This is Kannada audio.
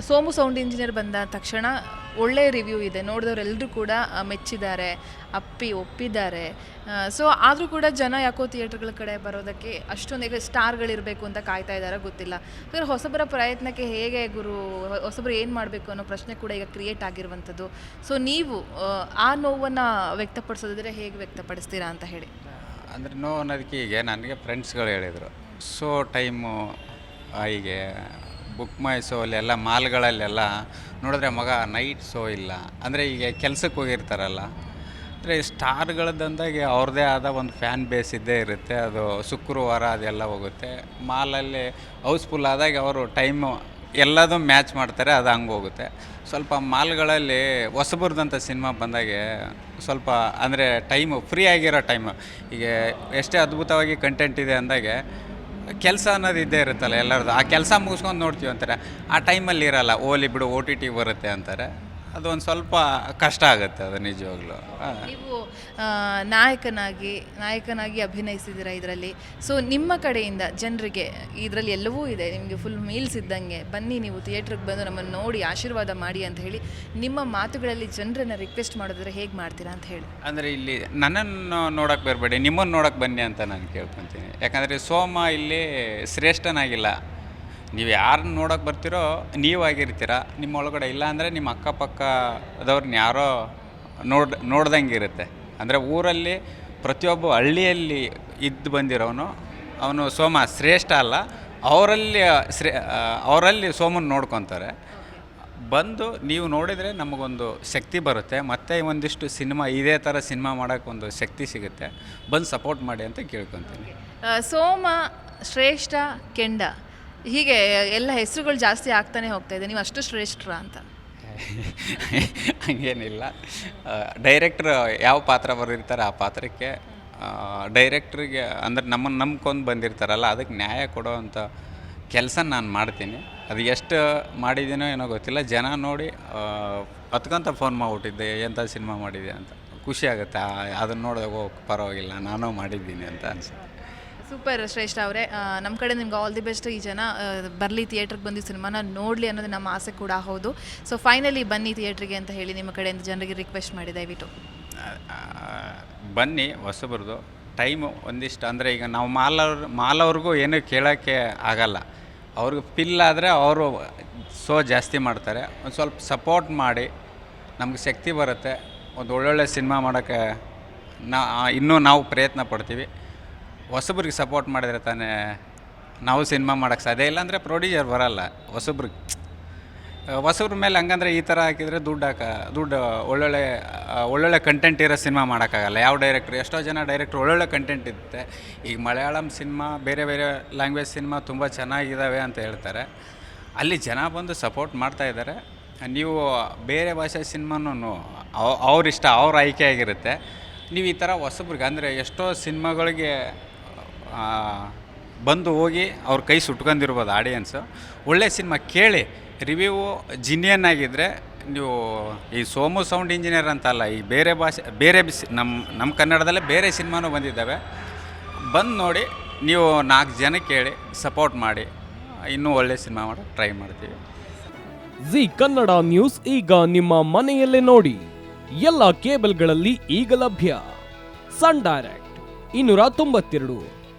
ಸೋಮು ಸೌಂಡ್ ಇಂಜಿನಿಯರ್ ಬಂದ ತಕ್ಷಣ ಒಳ್ಳೆ ರಿವ್ಯೂ ಇದೆ. ನೋಡಿದವರೆಲ್ಲರೂ ಕೂಡ ಮೆಚ್ಚಿದ್ದಾರೆ ಅಪ್ಪಿ ಒಪ್ಪಿದ್ದಾರೆ. ಸೊ ಆದರೂ ಕೂಡ ಜನ ಯಾಕೋ ಥಿಯೇಟ್ರ್ಗಳ ಕಡೆ ಬರೋದಕ್ಕೆ ಅಷ್ಟೊಂದು ಈಗ ಸ್ಟಾರ್ಗಳಿರಬೇಕು ಅಂತ ಕಾಯ್ತಾ ಇದ್ದಾರೆ ಗೊತ್ತಿಲ್ಲ. ಸೊ ಹೊಸಬರ ಪ್ರಯತ್ನಕ್ಕೆ ಹೇಗೆ ಗುರು ಹೊಸಬರು ಏನು ಮಾಡಬೇಕು ಅನ್ನೋ ಪ್ರಶ್ನೆ ಕೂಡ ಈಗ ಕ್ರಿಯೇಟ್ ಆಗಿರುವಂಥದ್ದು. ಸೊ ನೀವು ಆ, ನೋವನ್ನು ವ್ಯಕ್ತಪಡಿಸೋದಿದ್ರೆ ಹೇಗೆ ವ್ಯಕ್ತಪಡಿಸ್ತೀರಾ ಅಂತ ಹೇಳಿ. ಅಂದರೆ ನೋವು ಅನ್ನೋದಕ್ಕೆ ಈಗ ನನಗೆ ಫ್ರೆಂಡ್ಸ್ಗಳು ಹೇಳಿದರು. ಸೊ ಟೈಮು ಹೀಗೆ ಬುಕ್ ಮೈ ಶೋ ಅಲ್ಲೆಲ್ಲ ಮಾಲ್ಗಳಲ್ಲೆಲ್ಲ ನೋಡಿದ್ರೆ ಮಗ ನೈಟ್ ಶೋ ಇಲ್ಲ. ಅಂದರೆ ಈಗ ಕೆಲ್ಸಕ್ಕೆ ಹೋಗಿರ್ತಾರಲ್ಲ. ಅಂದರೆ ಸ್ಟಾರ್ಗಳದ್ದಂದಾಗೆ ಅವ್ರದ್ದೇ ಆದ ಒಂದು ಫ್ಯಾನ್ ಬೇಸ್ ಇದ್ದೇ ಇರುತ್ತೆ. ಅದು ಶುಕ್ರವಾರ ಅದೆಲ್ಲ ಹೋಗುತ್ತೆ. ಮಾಲಲ್ಲಿ ಹೌಸ್ಫುಲ್ ಆದಾಗ ಅವರು ಟೈಮು ಎಲ್ಲದೂ ಮ್ಯಾಚ್ ಮಾಡ್ತಾರೆ, ಅದು ಹಂಗೆ ಹೋಗುತ್ತೆ. ಸ್ವಲ್ಪ ಮಾಲ್ಗಳಲ್ಲಿ ಹೊಸಬರ್ದಂಥ ಸಿನಿಮಾ ಬಂದಾಗೆ ಸ್ವಲ್ಪ ಅಂದರೆ ಟೈಮು ಫ್ರೀ ಆಗಿರೋ ಟೈಮು ಈಗ ಎಷ್ಟೇ ಅದ್ಭುತವಾಗಿ ಕಂಟೆಂಟ್ ಇದೆ ಅಂದಾಗೆ ಕೆಲಸ ಅನ್ನೋದು ಇದ್ದೇ ಇರುತ್ತಲ್ಲ ಎಲ್ಲರದ್ದು. ಆ ಕೆಲಸ ಮುಗಿಸ್ಕೊಂಡು ನೋಡ್ತೀವಿ ಅಂತಾರೆ. ಆ ಟೈಮಲ್ಲಿ ಇರಲ್ಲ. ಓಲಿ ಬಿಡು ಓ ಟಿ ಟಿ ಬರುತ್ತೆ ಅಂತಾರೆ. ಅದೊಂದು ಸ್ವಲ್ಪ ಕಷ್ಟ ಆಗುತ್ತೆ ಅದು ನಿಜವಾಗ್ಲೂ. ನೀವು ಆ, ನಾಯಕನಾಗಿ ನಾಯಕನಾಗಿ ಅಭಿನಯಿಸಿದ್ದೀರಾ ಇದರಲ್ಲಿ? ಸೊ ನಿಮ್ಮ ಕಡೆಯಿಂದ ಜನರಿಗೆ ಇದರಲ್ಲಿ ಎಲ್ಲವೂ ಇದೆ ನಿಮಗೆ ಫುಲ್ ಮೀಲ್ಸ್ ಇದ್ದಂಗೆ. ಬನ್ನಿ ನೀವು ಥಿಯೇಟ್ರಿಗೆ ಬಂದು ನಮ್ಮನ್ನು ನೋಡಿ ಆಶೀರ್ವಾದ ಮಾಡಿ ಅಂತ ಹೇಳಿ ನಿಮ್ಮ ಮಾತುಗಳಲ್ಲಿ ಜನರನ್ನು ರಿಕ್ವೆಸ್ಟ್ ಮಾಡಿದ್ರೆ ಹೇಗೆ ಮಾಡ್ತೀರಾ ಅಂತ ಹೇಳಿ. ಅಂದರೆ ಇಲ್ಲಿ ನನ್ನನ್ನು ನೋಡೋಕೆ ಬರಬೇಡಿ ನಿಮ್ಮನ್ನು ನೋಡೋಕೆ ಬನ್ನಿ ಅಂತ ನಾನು ಕೇಳ್ಕೊತೀನಿ. ಯಾಕಂದರೆ ಸೋಮ ಇಲ್ಲಿ ಶ್ರೇಷ್ಠನಾಗಿಲ್ಲ. ನೀವು ಯಾರನ್ನ ನೋಡೋಕೆ ಬರ್ತೀರೋ ನೀವಾಗಿರ್ತೀರ ನಿಮ್ಮ ಒಳಗಡೆ ಇಲ್ಲ ಅಂದರೆ ನಿಮ್ಮ ಅಕ್ಕಪಕ್ಕದವ್ರನ್ನ ಯಾರೋ ನೋಡ್, ನೋಡ್ದಂಗೆ ಇರುತ್ತೆ. ಅಂದರೆ ಊರಲ್ಲಿ ಪ್ರತಿಯೊಬ್ಬ ಹಳ್ಳಿಯಲ್ಲಿ ಇದ್ದು ಬಂದಿರೋನು, ಅವನು ಸೋಮ ಶ್ರೇಷ್ಠ ಅಲ್ಲ, ಅವರಲ್ಲಿ, ಶ್ರೇ ಅವರಲ್ಲಿ ಸೋಮನ ನೋಡ್ಕೊತಾರೆ. ಬಂದು ನೀವು ನೋಡಿದರೆ ನಮಗೊಂದು ಶಕ್ತಿ ಬರುತ್ತೆ, ಮತ್ತೆ ಒಂದಿಷ್ಟು ಸಿನಿಮಾ, ಇದೇ ಥರ ಸಿನಿಮಾ ಮಾಡೋಕ್ಕೆ ಒಂದು ಶಕ್ತಿ ಸಿಗುತ್ತೆ. ಬಂದು ಸಪೋರ್ಟ್ ಮಾಡಿ ಅಂತ ಕೇಳ್ಕೊತೀನಿ. ಸೋಮ ಶ್ರೇಷ್ಠ ಕೆಂಡ. ಹೀಗೆ ಎಲ್ಲ ಹೆಸರುಗಳು ಜಾಸ್ತಿ ಆಗ್ತಾನೆ ಹೋಗ್ತಾ ಇದೆ. ನೀವು ಅಷ್ಟು ಶ್ರೇಷ್ಠರ ಅಂತ. ಹಂಗೇನಿಲ್ಲ. ಡೈರೆಕ್ಟ್ರ್ ಯಾವ ಪಾತ್ರ ಬರೆದಿರ್ತಾರೆ ಆ ಪಾತ್ರಕ್ಕೆ ಡೈರೆಕ್ಟ್ರಿಗೆ ಅಂದ್ರೆ ನಮ್ಮನ್ನು ನಂಬ್ಕೊಂಡು ಬಂದಿರ್ತಾರಲ್ಲ, ಅದಕ್ಕೆ ನ್ಯಾಯ ಕೊಡೋವಂಥ ಕೆಲಸ ನಾನು ಮಾಡ್ತೀನಿ. ಅದು ಎಷ್ಟು ಮಾಡಿದ್ದೀನೋ ಏನೋ ಗೊತ್ತಿಲ್ಲ. ಜನ ನೋಡಿ ಹತ್ಕೊಂತ ಫೋನ್ ಮಾಡಿಬಿಟ್ಟಿದ್ದೆ ಎಂಥ ಸಿನಿಮಾ ಮಾಡಿದೆ ಅಂತ. ಖುಷಿ ಆಗುತ್ತೆ. ಅದನ್ನು ನೋಡಿದಾಗ ಪರವಾಗಿಲ್ಲ, ನಾನು ಮಾಡಿದ್ದೀನಿ ಅಂತ ಅನ್ಸುತ್ತೆ. ಸೂಪರ್ ಶ್ರೇಷ್ಠ ಅವರೇ. ನಮ್ಮ ಕಡೆ ನಿಮ್ಗೆ ಆಲ್ ದಿ ಬೆಸ್ಟ್ ಈ ಜನ ಬರಲಿ ಥಿಯೇಟ್ರಿಗೆ ಬಂದು ಸಿನಿಮಾನ ನೋಡಲಿ ಅನ್ನೋದು ನಮ್ಮ ಆಸೆ ಕೂಡ ಹೌದು. ಸೊ ಫೈನಲಿ ಬನ್ನಿ ಥಿಯೇಟ್ರಿಗೆ ಅಂತ ಹೇಳಿ ನಿಮ್ಮ ಕಡೆಯಿಂದ ಜನರಿಗೆ ರಿಕ್ವೆಸ್ಟ್ ಮಾಡಿ ದಯವಿಟ್ಟು. ಬನ್ನಿ ಹೊಸಬ್ರದ್ದು ಟೈಮು ಒಂದಿಷ್ಟು, ಅಂದರೆ ಈಗ ನಾವು ಮಾಲವ್ರ, ಮಾಲವ್ರಿಗೂ ಏನೂ ಕೇಳೋಕ್ಕೆ ಆಗಲ್ಲ. ಅವ್ರಿಗೆ ಪಿಲ್ ಆದರೆ ಅವರು ಸೋ ಜಾಸ್ತಿ ಮಾಡ್ತಾರೆ. ಒಂದು ಸ್ವಲ್ಪ ಸಪೋರ್ಟ್ ಮಾಡಿ, ನಮ್ಗೆ ಶಕ್ತಿ ಬರುತ್ತೆ. ಒಂದು ಒಳ್ಳೊಳ್ಳೆ ಸಿನಿಮಾ ಮಾಡೋಕ್ಕೆ ನಾ ಇನ್ನೂ ನಾವು ಪ್ರಯತ್ನ ಪಡ್ತೀವಿ. ಹೊಸಬ್ರಿಗೆ ಸಪೋರ್ಟ್ ಮಾಡಿದ್ರೆ ತಾನೇ ನಾವು ಸಿನಿಮಾ ಮಾಡೋಕ್ಕೆ ಸಾಧ್ಯ. ಇಲ್ಲ ಅಂದರೆ ಪ್ರೊಡ್ಯೂಸರ್ ಬರಲ್ಲ. ಹೊಸಬ್ರಿಗೆ ಹೊಸಬ್ರ ಮೇಲೆ ಹಂಗಂದ್ರೆ ಈ ಥರ ಹಾಕಿದರೆ ದುಡ್ಡು ಹಾಕ ದುಡ್ಡು ಒಳ್ಳೊಳ್ಳೆ ಒಳ್ಳೊಳ್ಳೆ ಕಂಟೆಂಟ್ ಇರೋ ಸಿನಿಮಾ ಮಾಡೋಕ್ಕಾಗಲ್ಲ ಯಾವ ಡೈರೆಕ್ಟ್ರು ಎಷ್ಟೋ ಜನ ಡೈರೆಕ್ಟ್ರು ಒಳ್ಳೊಳ್ಳೆ ಕಂಟೆಂಟ್ ಇರುತ್ತೆ. ಈಗ ಮಲಯಾಳಂ ಸಿನಿಮಾ ಬೇರೆ ಬೇರೆ ಲ್ಯಾಂಗ್ವೇಜ್ ಸಿನಿಮಾ ತುಂಬ ಚೆನ್ನಾಗಿದ್ದಾವೆ ಅಂತ ಹೇಳ್ತಾರೆ. ಅಲ್ಲಿ ಜನ ಬಂದು ಸಪೋರ್ಟ್ ಮಾಡ್ತಾ ಇದ್ದಾರೆ. ನೀವು ಬೇರೆ ಭಾಷೆ ಸಿನಿಮಾನು ಅವ್ರ ಇಷ್ಟ ಅವ್ರ ಆಯ್ಕೆ ಆಗಿರುತ್ತೆ. ನೀವು ಈ ಥರ ಹೊಸಬ್ರಿಗೆ ಅಂದರೆ ಎಷ್ಟೋ ಸಿನಿಮಾಗಳಿಗೆ ಬಂದು ಹೋಗಿ ಅವ್ರ ಕೈ ಸುಟ್ಕೊಂಡಿರ್ಬೋದು ಆಡಿಯನ್ಸು ಒಳ್ಳೆ ಸಿನಿಮಾ ಕೇಳಿ ರಿವ್ಯೂ ಜಿನಿಯನ್ ಆಗಿದ್ದರೆ ನೀವು ಈ ಸೋಮು ಸೌಂಡ್ ಇಂಜಿನಿಯರ್ ಅಂತಲ್ಲ, ಈ ಬೇರೆ ಭಾಷೆ, ಬೇರೆ ಬಿಸಿ ನಮ್ಮ ನಮ್ಮ ಕನ್ನಡದಲ್ಲೇ ಬೇರೆ ಸಿನಿಮಾನೂ ಬಂದಿದ್ದಾವೆ. ಬಂದು ನೋಡಿ, ನೀವು ನಾಲ್ಕು ಜನ ಕೇಳಿ ಸಪೋರ್ಟ್ ಮಾಡಿ, ಇನ್ನೂ ಒಳ್ಳೆ ಸಿನಿಮಾ ಮಾಡಿ ಟ್ರೈ ಮಾಡ್ತೀವಿ. ಜಿ ಕನ್ನಡ ನ್ಯೂಸ್ ಈಗ ನಿಮ್ಮ ಮನೆಯಲ್ಲೇ ನೋಡಿ, ಎಲ್ಲ ಕೇಬಲ್ಗಳಲ್ಲಿ ಈಗ ಲಭ್ಯ. ಸನ್ ಡೈರೆಕ್ಟ್ ಇನ್ನೂರ ತೊಂಬತ್ತೆರಡು.